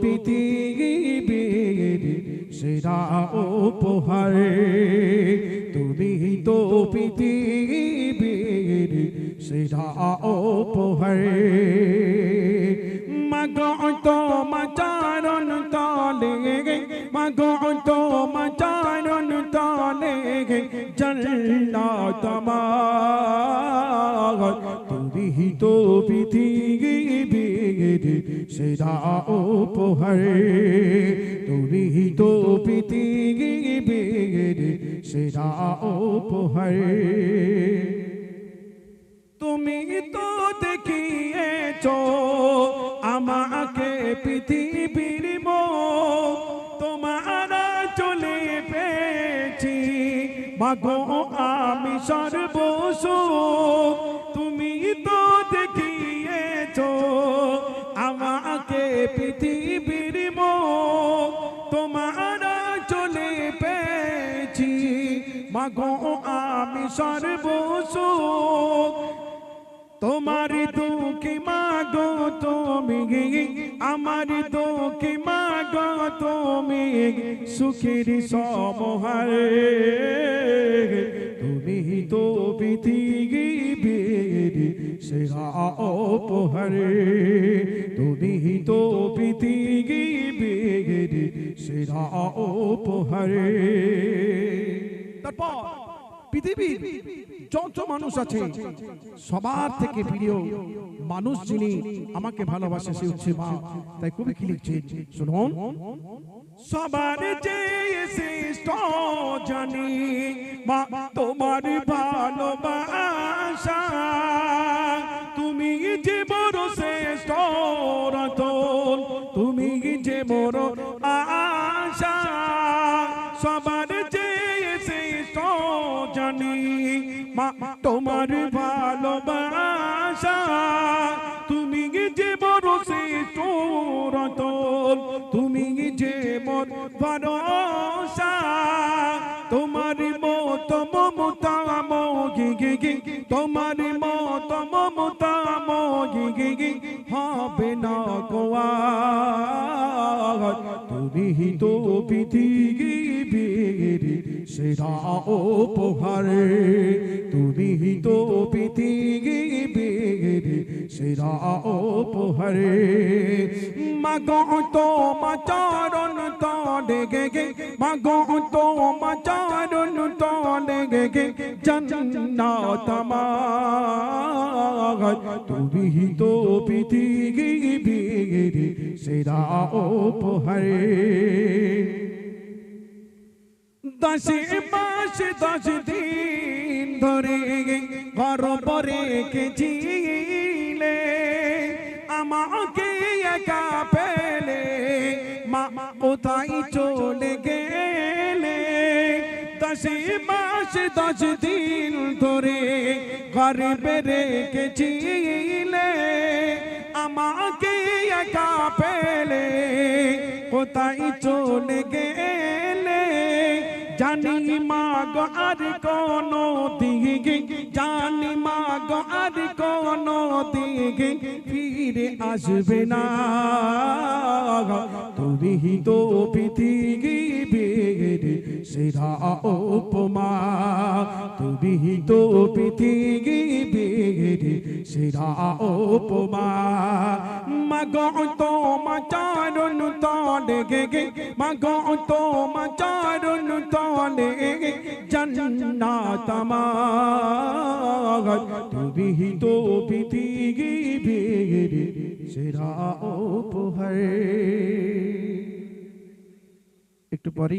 পৃথিবীর সেরা উপহার। তুমি তো পৃথিবীর সেরা উপহার। মাগো তো মাচারণ তলে, মাগো তো মাচারণ তলে জন্নাত আমার তুমি তো পৃথিবীর সেরা উপহার তুমি তো পৃথিবীর সেরা উপহার। তুমি তো দেখিয়েছ আমাকে পৃথিবীর মো তোমার চলে পেয়েছি। মাগো আমি সর্বস তুমি তো দেখিয়েছ পৃথিবীর মো তোমার চলে পেয়েছি। মাগো, আমি সর্বস তোমার দুঃখী মাগো, তুমি আমার দুঃখী মাগো, তুমি সুখের সমহার। তুমি তো পৃথিবীর সেরা উপহার তুমি তো সেরা উপহার তারপর যত মানুষ আছে, সবার থেকে প্রিয় মানুষ যিনি আমাকে ভালোবাসে, সে হচ্ছে মা। তাই কবি কি লিখছেন? শুনুন। সবার শ্রেষ্ঠ জানি, মা, তোমার ভালোবাসা যে আশা। সবার চেয়ে শ্রেষ্ঠ জানি মা, তোমার ভালোবাসা। তুমি যে বড় শ্রেষ্ঠ রতন, তুমি যে মোর ভরসা। তোমার মত মমতা মোগি তোমার মত মমতা মোগি হবে না গোয়া। তুমি তো পৃথিবীর সেরা উপহার তুমি তো পৃথিবীর সেরা উপহার। মাগো তো মাচারণ তলে গে গে, মাগো তো মাচারণ তলে গে গে, জন্নাত আমার তুমি তো পৃথিবীর সেরা উপহার। দশে মাস, দশ দিন ধরে ঘর পরে ছিলে আমাকে একা পেলে মা কোথায় চলে গেলে? দশে মাস, দশ দিন ধরে ঘরে বেড়ে ছিলে আমাকে একা পেলে কোথায় চলে গেলে? জানি মাগ আর কোন দিকে জানি মাগ আর কোন দিকে ফিরে আসবে না। তুমি তো পৃথিবীর সেরা উপমা। তুমি তো পৃথিবীর সেরা উপমা। মাগ তো মাচারণ তলে গে মাগ তো মাচারণ তলে জন্নাত আমার। তুমি তো পৃথিবীর সেরা উপহার। একটু পরেই